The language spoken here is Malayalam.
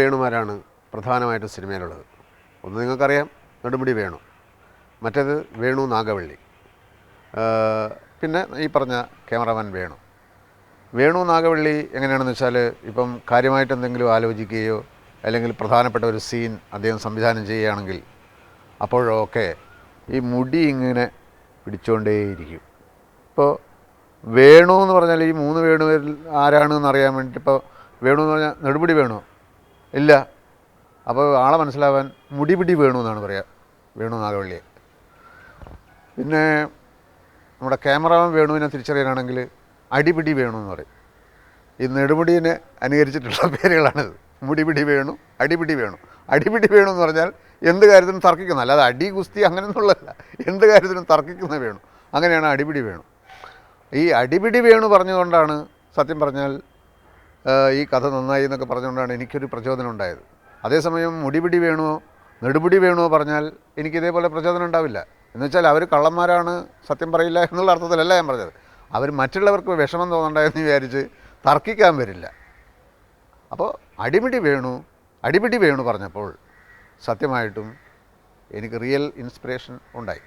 വേണുമാരാണ് പ്രധാനമായിട്ടും സിനിമയിലുള്ളത്. ഒന്ന് നിങ്ങൾക്കറിയാം നെടുമുടി വേണു. മറ്റേത് വേണു നാഗവള്ളി. പിന്നെ ഈ പറഞ്ഞ ക്യാമറാമാൻ വേണു. വേണു നാഗവള്ളി എങ്ങനെയാണെന്ന് വെച്ചാൽ ഇപ്പം കാര്യമായിട്ട് എന്തെങ്കിലും ആലോചിക്കുകയോ അല്ലെങ്കിൽ പ്രധാനപ്പെട്ട ഒരു സീൻ അദ്ദേഹം സംവിധാനം ചെയ്യുകയാണെങ്കിൽ അപ്പോഴൊക്കെ ഈ മുടി ഇങ്ങനെ പിടിച്ചുകൊണ്ടേയിരിക്കും ഇപ്പോൾ വേണു എന്ന് പറഞ്ഞാൽ ഈ മൂന്ന് വേണുവിൽ ആരാണെന്ന് അറിയാൻ വേണ്ടിയിട്ട് ഇപ്പോൾ വേണു എന്ന് പറഞ്ഞാൽ നെടുമുടി വേണു. ഇല്ല. അപ്പോൾ ആളെ മനസ്സിലാവാൻ മുടിപിടി വേണു എന്നാണ് പറയുക വേണു നാഗവള്ളിയെ. പിന്നെ നമ്മുടെ ക്യാമറാമാൻ വേണുവിനെ തിരിച്ചറിയാനാണെങ്കിൽ അടിപിടി വേണു എന്ന് പറയും. ഈ നെടുമുടിയെ അനുകരിച്ചിട്ടുള്ള പേരുകളാണിത്. മുടിപിടി വേണു അടിപിടി വേണു. അടിപിടി വേണു എന്ന് പറഞ്ഞാൽ എന്ത് കാര്യത്തിനും തർക്കിക്കുന്ന. അല്ലാതെ അടി കുസ്തി അങ്ങനെയൊന്നുള്ളതല്ല. എന്ത് കാര്യത്തിനും തർക്കിക്കുന്ന വേണു. അങ്ങനെയാണ് അടിപിടി വേണു. ഈ അടിപിടി വേണു പറഞ്ഞുകൊണ്ടാണ് സത്യം പറഞ്ഞാൽ ഈ കഥ നന്നായി എന്നൊക്കെ പറഞ്ഞുകൊണ്ടാണ് എനിക്കൊരു പ്രചോദനം ഉണ്ടായത്. അതേസമയം മുടിപിടി വേണോ നെടുപിടി വേണോ പറഞ്ഞാൽ എനിക്ക് ഇതേപോലെ പ്രചോദനം ഉണ്ടാവില്ല. എന്ന് വെച്ചാൽ അവർ കള്ളന്മാരാണ് സത്യം പറയില്ല എന്നുള്ള അർത്ഥത്തിലല്ല ഞാൻ പറഞ്ഞത്. അവർ മറ്റുള്ളവർക്ക് വിഷമം തോന്നണ്ടെന്ന് വിചാരിച്ച് തർക്കിക്കാൻ വരില്ല. അപ്പോൾ അടിപിടി വേണു അടിപിടി വേണു പറഞ്ഞപ്പോൾ സത്യമായിട്ടും എനിക്ക് റിയൽ ഇൻസ്പിറേഷൻ ഉണ്ടായി.